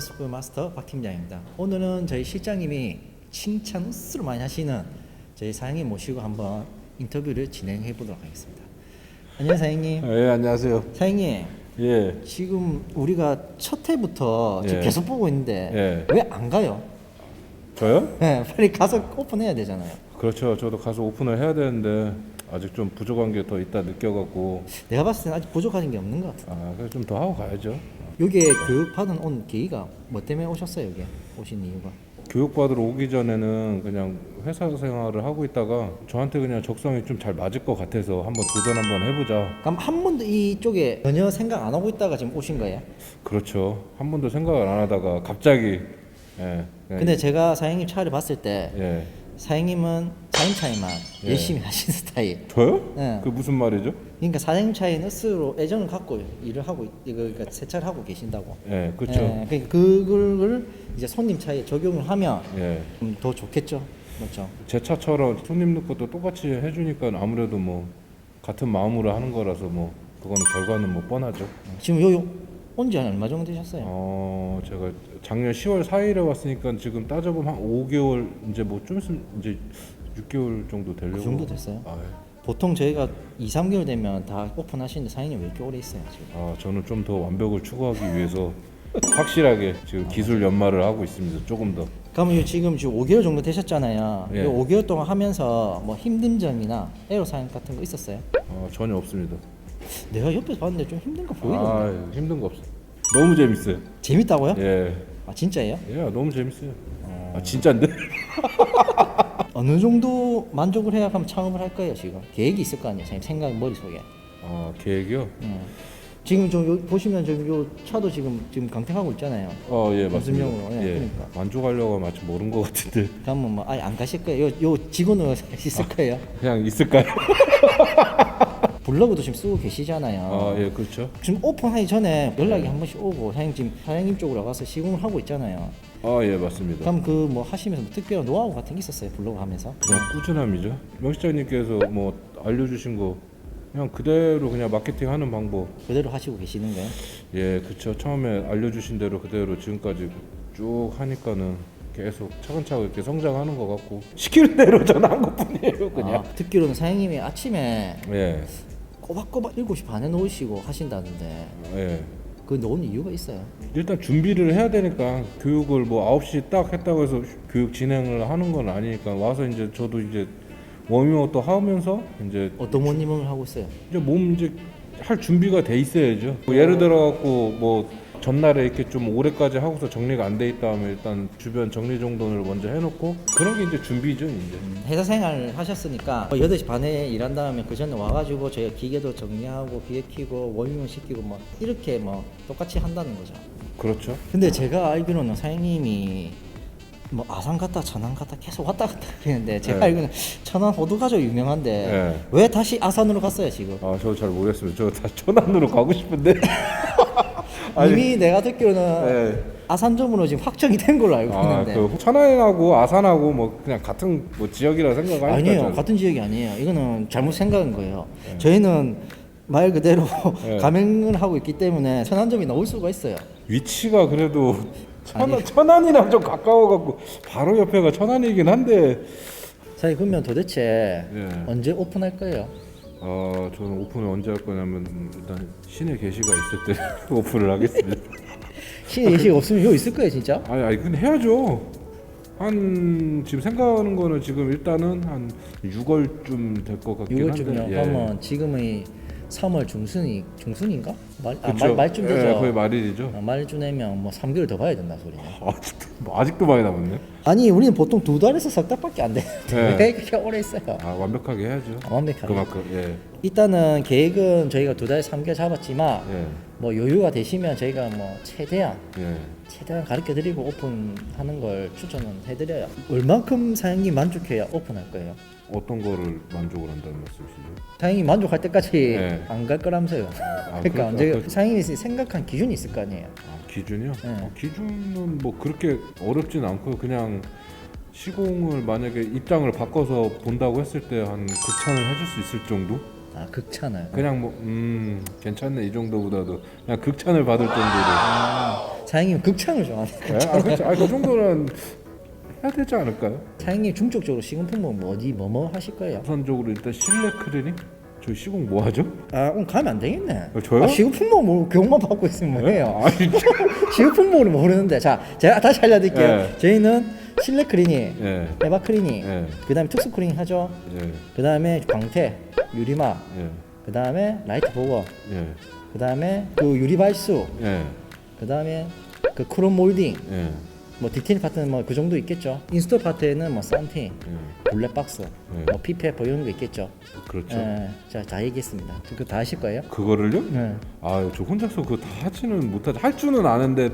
슈퍼마스터 박 팀장입니다. 오늘은 저희 실장님이 칭찬 우스로 많이 하시는 저희 사장님 모시고 한번 인터뷰를 진행해 보도록 하겠습니다. 안녕 사장님. 예, 안녕하세요. 사장님 예. 지금 우리가 첫 해부터 지금 예. 계속 보고 있는데 예. 왜 안 가요? 저요? 네, 빨리 가서 오픈해야 되잖아요. 그렇죠. 저도 가서 오픈을 해야 되는데 아직 좀 부족한 게 더 있다 느껴갖고 내가 봤을 때는 아직 부족한 게 없는 것 같아. 아, 그래 좀더 하고 가야죠. 여기에 교육 받은 온 계기가 뭐 때문에 오셨어요? 여기 오신 이유가? 교육받으러 오기 전에는 그냥 회사 생활을 하고 있다가 저한테 그냥 적성이 좀 잘 맞을 것 같아서 한번 도전 한번 해보자. 그럼 한 번도 이쪽에 전혀 생각 안 하고 있다가 지금 오신 거예요? 그렇죠. 한 번도 생각을 안 하다가 갑자기 예. 그냥 근데 제가 사장님 차를 봤을 때 예. 사장님은 사장님 차에만 예. 열심히 하시는 스타일. 저요? 네. 그 무슨 말이죠? 그러니까 사장님 차에는 스스로 애정을 갖고 일을 하고 있- 이거 그러니까 세차를 하고 계신다고. 예, 그렇죠. 예, 그러니까 그걸 이제 손님 차에 적용을 하면 예. 음, 더 좋겠죠. 맞죠. 제 차처럼 손님 것도 똑같이 해주니까 아무래도 뭐 같은 마음으로 하는 거라서 뭐 그거는 결과는 뭐 뻔하죠. 지금 요 온지 한 얼마 정도 되셨어요? 어 제가 작년 10월 4일에 왔으니까 지금 따져보면 한 5개월 이제 뭐 좀 있으면 이제 6개월 정도 되려고. 그 정도 됐어요? 아, 예. 보통 저희가 2, 3개월 되면 다 오픈하시는데 사장님 왜 이렇게 오래 있어요 지금? 아 저는 좀 더 완벽을 추구하기 위해서 확실하게 지금 기술 연마를 하고 있습니다. 조금 더. 그러면 요 지금 지금 5개월 정도 되셨잖아요. 예. 요 5개월 동안 하면서 뭐 힘든 점이나 애로사항 같은 거 있었어요? 어, 전혀 없습니다. 내가 옆에서 봤는데 좀 힘든 거 보이던데. 아 힘든 거 없어. 너무 재밌어요. 재밌다고요? 예. 아 진짜예요? 예, 너무 재밌어요. 아 진짜인데? 어느 정도 만족을 해야 그럼 창업을 할 거예요 지금? 계획이 있을 거 아니에요? 선생님 생각 머릿속에. 아 계획이요? 예. 지금 좀 요, 보시면 지금 요 차도 지금 지금 강퇴하고 있잖아요. 어, 예, 맞습니다. 연습용으로, 예, 그러니까. 만족하려고 아직 모른 것 같은데 그러면 뭐 아예 안 가실 거예요? 요, 요 직원으로 있을 거예요? 그냥 있을까요? 블로그도 지금 쓰고 계시잖아요. 아, 예, 그렇죠. 지금 오픈하기 전에 연락이 한 번씩 오고 사장님 지금 사장님 쪽으로 가서 시공을 하고 있잖아요. 아, 예, 맞습니다. 그럼 그 뭐 하시면서 뭐 특별한 노하우 같은 게 있었어요 블로그 하면서? 그냥 꾸준함이죠. 명 시장님께서 뭐 알려주신 거 그냥 그대로 그냥 마케팅하는 방법. 그대로 하시고 계시는 거예요? 예, 그렇죠. 처음에 알려주신 대로 그대로 지금까지 쭉 하니까는 계속 차근차근 이렇게 성장하는 것 같고 시키는 대로 저는 한 것뿐이에요, 그냥. 아, 듣기로는 사장님이 아침에 예, 꼬박꼬박 7시 반에 놓으시고 하신다는데 예. 그 놓은 이유가 있어요? 일단 준비를 해야 되니까 교육을 뭐 9시 딱 했다고 해서 교육 진행을 하는 건 아니니까 와서 이제 저도 이제 워밍업도 하면서 이제 어떤 모님을 하고 있어요? 이제 몸 이제 할 준비가 돼 있어야죠. 뭐 예를 들어 갖고 뭐 전날에 이렇게 좀 오래까지 하고서 정리가 안 돼 있다 하면 일단 주변 정리 정돈을 먼저 해놓고 그런 게 이제 준비죠 이제. 회사 생활 하셨으니까 뭐 8시 반에 일한 다음에 그 전에 와가지고 저희가 기계도 정리하고 기계 키고 워밍을 시키고 뭐 이렇게 뭐 똑같이 한다는 거죠. 그렇죠. 근데 제가 알기로는 사장님이 뭐 아산 갔다 천안 갔다 계속 왔다 갔다 그랬는데 제가 네. 알기로는 천안 호두과자 유명한데 네. 왜 다시 아산으로 갔어요 지금? 아 저 잘 모르겠습니다. 저 다 천안으로 가고 싶은데. 아니, 이미 내가 듣기로는 네. 아산점으로 지금 확정이 된 걸로 알고 아, 있는데 그 천안하고 아산하고 뭐 그냥 같은 뭐 지역이라 생각하니까 아니에요 저는. 같은 지역이 아니에요 이거는 잘못 생각한 거예요 저희는 말 그대로 네. 가맹을 하고 있기 때문에 천안점이 나올 수가 있어요 위치가 그래도 천안, 아니. 천안이랑 좀 가까워갖고 바로 옆에가 천안이긴 한데 사장님 그러면 도대체 예. 언제 오픈할 거예요? 어 저는 오픈을 언제 할 거냐면 일단 신의 계시가 있을 때 오픈을 하겠습니다. 신의 예식 없으면 여기 있을 거예요 진짜? 아니 아니 근데 해야죠. 한 지금 생각하는 거는 지금 일단은 한 6월쯤 될 것 같긴 6월쯤이요. 한데. 예. 그러면 지금의 3월 중순이 중순인가? 말, 아? 말 말쯤 되죠. 예, 거의 말일이죠. 아, 말쯤 되면 뭐 3개월 더 봐야 된다 소리네. 아직도 뭐 아직도 많이 남았네. 아니 우리는 보통 두 달에서 석 달밖에 안 되는데 네. 왜 이렇게 오래 있어요? 아 완벽하게 해야죠. 완벽하게. 그만큼 예. 일단은 계획은 저희가 두 달, 3개월 잡았지만 예. 뭐 여유가 되시면 저희가 뭐 최대한 예. 최대한 가르쳐 드리고 오픈하는 걸 추천은 해드려요. 얼만큼 사장님 만족해야 오픈할 거예요? 어떤 거를 만족을 한다는 말씀이시죠? 사장님 만족할 때까지 네. 안 갈 거라면서요. 그러니까 그렇죠. 언제 그- 사장님이 생각한 기준이 있을 거 아니에요. 아, 기준이요? 네. 어, 기준은 뭐 그렇게 어렵진 않고 그냥 시공을 만약에 입장을 바꿔서 본다고 했을 때 한 극찬을 해줄 수 있을 정도? 아 극찬을. 그냥 뭐 음 괜찮네 이 정도보다도 그냥 극찬을 받을 정도로 아, 사장님 극창을 좋아하니까 네? 아, 그렇죠. 아, 그 정도는 해야 되지 않을까요? 사장님 중적으로 시공 품목 뭐 어디 뭐뭐 하실 거예요? 우선적으로 일단 실내 클리닝? 저희 시공 뭐 하죠? 아 오늘 가면 안 되겠네. 어, 저요? 아, 시공 품목 뭐 교육만 받고 있으면 뭐해요? 아니, 시공 품목을 모르는데 자 제가 다시 알려드릴게요. 네. 저희는 실내 클리닝, 예, 에바 클리닝, 예, 그다음에 특수 클리닝 하죠. 예, 그다음에 광택, 유리막, 예, 그다음에 라이트 보거, 예, 그다음에 그 유리 발수, 예, 그 다음에 그 크롬 몰딩, 예, 뭐 디테일 파트는 뭐 그 정도 있겠죠. 인스톨 파트에는 뭐 썬팅, 예. 블랙 박스, 네. 뭐 PPF 이런 거 있겠죠. 그렇죠. 예, 자다 얘기했습니다. 그거 다 하실 거예요? 그거를요? 네. 아, 저 혼자서 그거 다 하지는 못하죠. 할 줄은 아는데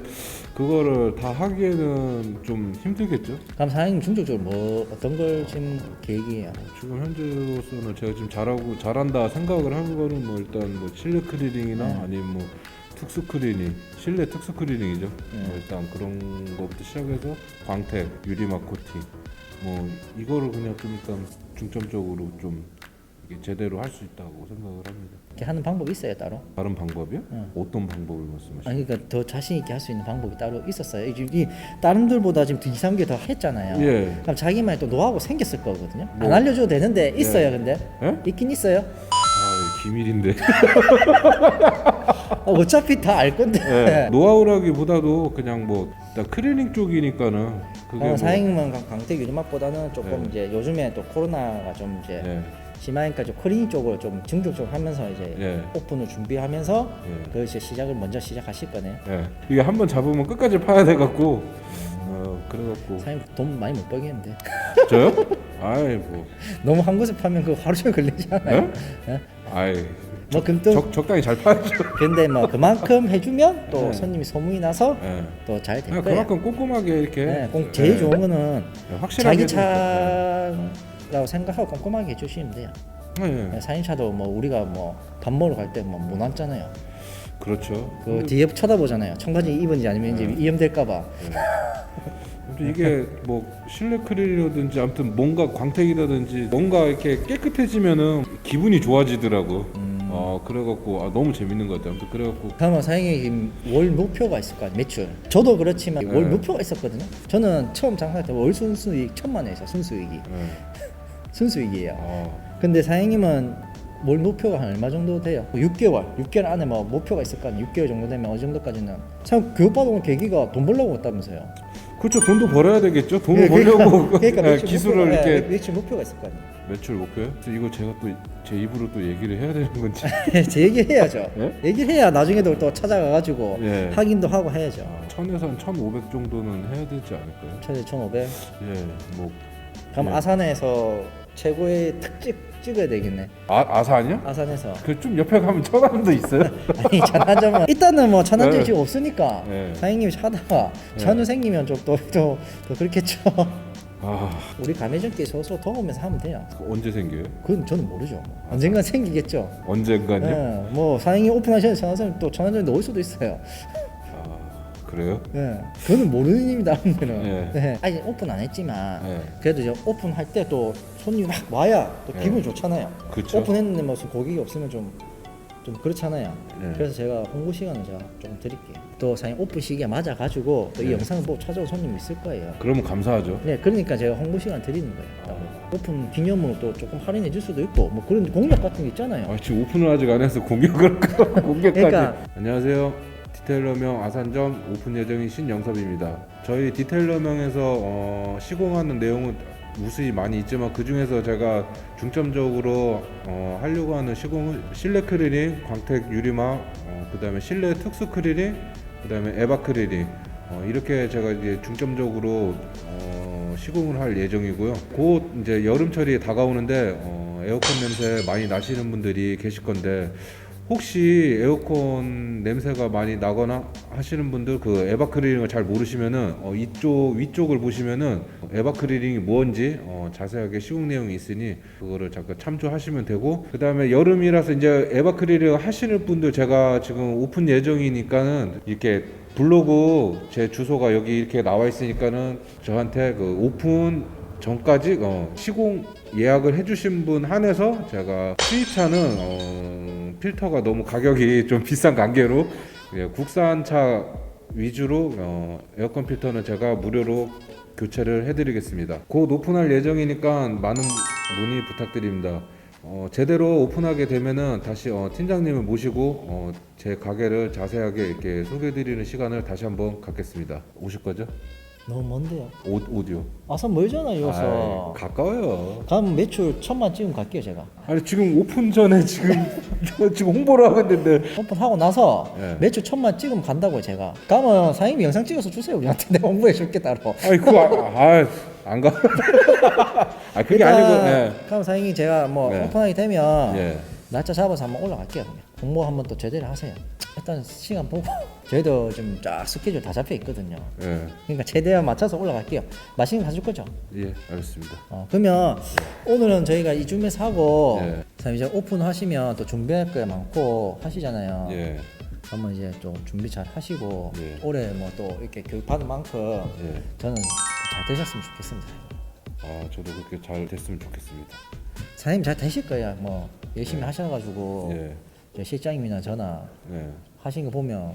그거를 다 하기에는 좀 힘들겠죠. 그럼 사장님 중적으로 뭐 어떤 걸 지금 계획이에요? 지금 현재로서는 제가 지금 잘하고 잘한다 생각을 하는 거는 뭐 일단 뭐 실내 클리닝이나 네. 아니면 뭐 특수 클리닝, 실내 특수 클리닝이죠. 네. 뭐 일단 그런 것부터 시작해서 광택, 유리막 코팅, 뭐 이거를 그냥 좀 일단 중점적으로 좀 이게 제대로 할 수 있다고 생각을 합니다. 이렇게 하는 방법이 있어요 따로? 다른 방법이요? 네. 어떤 방법을 말씀하시죠? 아니 그러니까 더 자신 있게 할 수 있는 방법이 따로 있었어요. 이, 이 다른들보다 지금 두 2, 3개 더 했잖아요. 예. 그럼 자기만의 또 노하우가 생겼을 거거든요. 뭐. 안 알려줘도 되는데 있어요, 근데 예? 있긴 있어요. 아, 기밀인데. 어, 어차피 다 알 건데. 예. 노하우라기보다도 그냥 뭐 일단 클리닝 쪽이니까는 그게 어, 뭐 사장님은 강- 강택 유리막보다는 조금 네. 이제 요즘에 또 코로나가 좀 이제 예. 심하니까 좀 클리닝 쪽으로 좀 증격적으로 하면서 이제 예. 오픈을 준비하면서 예. 그 이제 시작을 먼저 시작하실 거네요. 예. 이게 한 번 잡으면 끝까지 파야 돼 갖고 어 그래갖고 사장님 돈 많이 못 벌겠는데 저요? 아이 뭐 너무 한 곳에 파면 그 하루 종일 걸리잖아요. 예? 아이 뭐 금또 적, 적당히 잘 파야죠. 근데 뭐 그만큼 해주면 또 네. 손님이 소문이 나서 예. 또 잘 될 그냥 거예요. 그만큼 꼼꼼하게 이렇게 네, 꼭 제일 예. 좋은 거는 예, 확실하게 자기 차라고 생각하고 꼼꼼하게 해주시면 돼요. 예, 예. 네, 사인차도 뭐 우리가 뭐 밥 먹으러 갈 때 뭐 못 앉잖아요. 그렇죠. 그 뒤에 쳐다보잖아요. 청바지 입은지 아니면 이제 네. 위험될까봐. 아무튼 이게 뭐 실내 클리라든지 아무튼 뭔가 광택이라든지 뭔가 이렇게 깨끗해지면은 기분이 좋아지더라고. 음. 어 그래갖고 아, 너무 재밌는 것 같아. 아무튼 그래갖고 그러면 사장님 월 목표가 있을 거 아니에요. 매출. 저도 그렇지만 네. 월 목표가 있었거든요. 저는 처음 장사할 때 월 순수익 천만 원에서 순수익이 예. 순수익이에요. 아, 근데 사장님은 월 목표가 한 얼마 정도 돼요? 6개월, 6개월 안에 뭐 목표가 있을 거 아니에요? 6개월 정도 되면 어느 정도까지는 참 교육받아온 계기가 돈 벌려고 했다면서요? 그렇죠. 돈도 벌어야 되겠죠. 돈을 예, 벌려고 그러니까 예, 매출 기술을 목표가, 이렇게 예, 매출 목표가 있을 거 아니에요? 매출 목표요? 이거 제가 또 제 입으로 또 얘기를 해야 되는 건지. 제 얘기를 해야죠. 예? 얘기를 해야 나중에도 또 찾아가가지고 예. 확인도 하고 해야죠. 아, 1000에서 한 1500 정도는 해야 되지 않을까요? 천에 1,500. 예, 뭐 그럼 예. 아산에서 최고의 특집 찍어야 되겠네. 아, 아산이요? 아산에서. 그 좀 옆에 가면 천안도 있어요. 아니 천안점은 일단은 뭐 천안점이 네. 지금 없으니까 네. 사장님이 하다가 천우 생기면 좀또또 또 그렇겠죠. 아, 우리 가매점끼리 서서 도우면서 하면 돼요. 그거 언제 생겨요? 그건 저는 모르죠. 뭐. 언젠간 생기겠죠. 언젠가요? 예, 뭐 사장님 오픈하시는 천안점 또 천안점에 올 수도 있어요. 아, 그래요? 예, 그거는 모르는. 여러분들은. 예. 예. 아직 오픈 안 했지만 예. 그래도 이제 오픈할 때 또 손님이 막 와야 또 예. 기분 이 좋잖아요. 그쵸. 오픈했는데 뭐 고객이 없으면 좀. 좀 그렇잖아요. 예. 그래서 제가 홍보 시간을 제가 좀 드릴게요. 또 사장님 오픈 시기에 맞아 가지고 또 이 예. 영상을 보고 찾아온 손님이 있을 거예요. 그러면 감사하죠. 네, 그러니까 제가 홍보 시간 드리는 거예요. 아. 오픈 기념으로 또 조금 할인해 줄 수도 있고 뭐 그런 공약 같은 게 있잖아요. 아, 지금 오픈을 아직 안 해서 공격을 공격까지. 그러니까- 안녕하세요. 디테일러명 아산점 오픈 예정인 신영섭입니다. 저희 디테일러명에서 어, 시공하는 내용은 무수히 많이 있지만 그 중에서 제가 중점적으로 어, 하려고 하는 시공은 실내 크리링, 광택 유리막, 어, 그 다음에 실내 특수 크리링, 그 다음에 에바 크리링 어, 이렇게 제가 이제 중점적으로 어, 시공을 할 예정이고요. 곧 이제 여름철이 다가오는데 어, 에어컨 냄새 많이 나시는 분들이 계실 건데 혹시 에어컨 냄새가 많이 나거나 하시는 분들 그 에바크리링을 잘 모르시면은 어, 이쪽 위쪽을 보시면은 에바크리링이 뭔지 어, 자세하게 시공 내용이 있으니 그거를 잠깐 참조하시면 되고 그 다음에 여름이라서 이제 에바크리링 하시는 분들 제가 지금 오픈 예정이니까는 이렇게 블로그 제 주소가 여기 이렇게 나와 있으니까는 저한테 그 오픈 전까지 어, 시공 예약을 해주신 분 한해서 제가 수입차는 어, 필터가 너무 가격이 좀 비싼 관계로 예, 국산차 위주로 어, 에어컨 필터는 제가 무료로 교체를 해드리겠습니다. 곧 오픈할 예정이니까 많은 문의 부탁드립니다. 어, 제대로 오픈하게 되면은 다시 어, 팀장님을 모시고 어, 제 가게를 자세하게 이렇게 소개해드리는 시간을 다시 한번 갖겠습니다. 오실 거죠? 너무 먼데요. 오, 오디오. 아산 멀잖아 여기서. 아이, 가까워요. 그럼 매출 천만 찍으면 갈게요 제가. 아니 지금 오픈 전에 지금 저 지금 홍보를 하고 있는데 오픈하고 나서 예. 매출 천만 찍으면 간다고요 제가. 그러면 사장님이 영상 찍어서 주세요 우리한테 내가 홍보해 줄게 따로. 아니 그거 아, 아, 안 가. 아 그게 아니고 예. 그럼 사장님이 제가 뭐 네. 오픈하게 되면 예. 날짜 잡아서 한번 올라갈게요 그냥. 공모 한번 또 제대로 하세요. 일단 시간 보고 저희도 좀 쫙 스케줄 다 잡혀 있거든요. 예. 그러니까 최대한 맞춰서 올라갈게요. 맛있는 거 사줄 거죠? 예, 알겠습니다. 어, 그러면 오늘은 저희가 이쯤에서 하고 예. 자 이제 오픈하시면 또 준비할 게 많고 하시잖아요. 예. 한번 이제 좀 준비 잘 하시고 예. 올해 뭐 또 이렇게 교육 받은 만큼 예. 저는 잘 되셨으면 좋겠습니다. 아, 저도 그렇게 잘 됐으면 좋겠습니다. 사장님 잘 되실 거예요. 뭐 열심히 하셔가지고 예. 저 실장님이나 저나 예. 하신 거 보면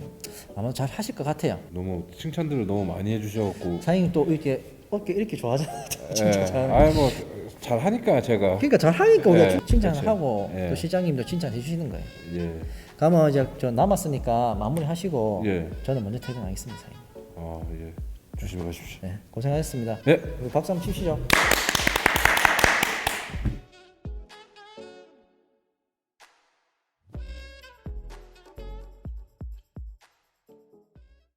아마 잘 하실 것 같아요. 너무 칭찬들을 너무 많이 해주셔갖고. 사장님 또 이렇게 어깨 이렇게 좋아하잖아요. 진짜 예. 잘. 아이 뭐 잘 하니까 제가. 그러니까 잘 하니까 우리가 예, 칭찬을 그렇죠. 하고 예. 또 실장님도 칭찬해 주시는 거예요. 예. 그러면 이제 저 남았으니까 마무리 하시고 예. 저는 먼저 퇴근하겠습니다. 사장님. 아, 예. 조심히 가십시오. 네, 고생하셨습니다. 네. 우리 박수 한번 치시죠.